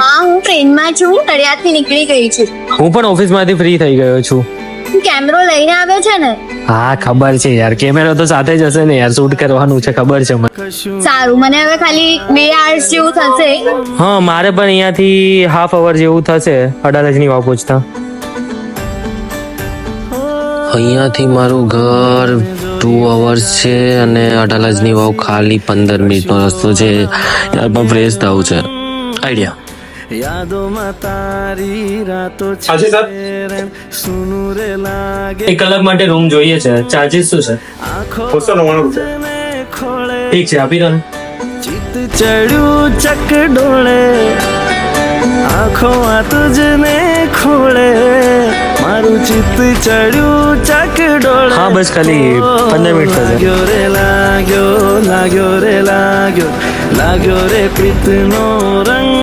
હા હું ટ્રેનમાં છું નડિયાદથી નીકળી ગઈ છું. હું પણ ઓફિસમાંથી ફ્રી થઈ ગયો છું. કેમેરો લઈને આવ્યો છે ને? હા ખબર છે યાર કેમેરો તો સાથે જ હશે ને યાર શૂટ કરવાનું છે ખબર છે મને. સારું મને હવે ખાલી બે આવર્સ જેવું થશે. હા મારે પણ અહીંયાથી હાફ અવર જેવું થશે અડાલજની વાવ પહોંચતા અહીંયાથી મારું ઘર ટુ અવર્સ છે અને અડાલજની વાવ ખાલી પંદર મિનિટનો રસ્તો છે. યાર પણ ફ્રેશ થવું છે. આઈડિયા યાદોમાં તારી રાતો છે સુનું રે લાગે. એક કલાક માટે રૂમ જોઈએ છે. ચાર્જીસ શું છે? આંખો બસો નવ્વાણું રૂપિયા. ઠીક છે આપી દો ને. ચિત્ત ચડ્યું ચક ડોળે. આંખો આ તુજને ખોળે. મારું ચિત્ત ચડ્યું ચક ડોળે. હા, બસ ખાલી 15 મિનિટ થશે. લાગ્યો રે લાગ્યો લાગ્યો રે લાગ્યો. લાગ્યો રે પ્રીતનો રંગ.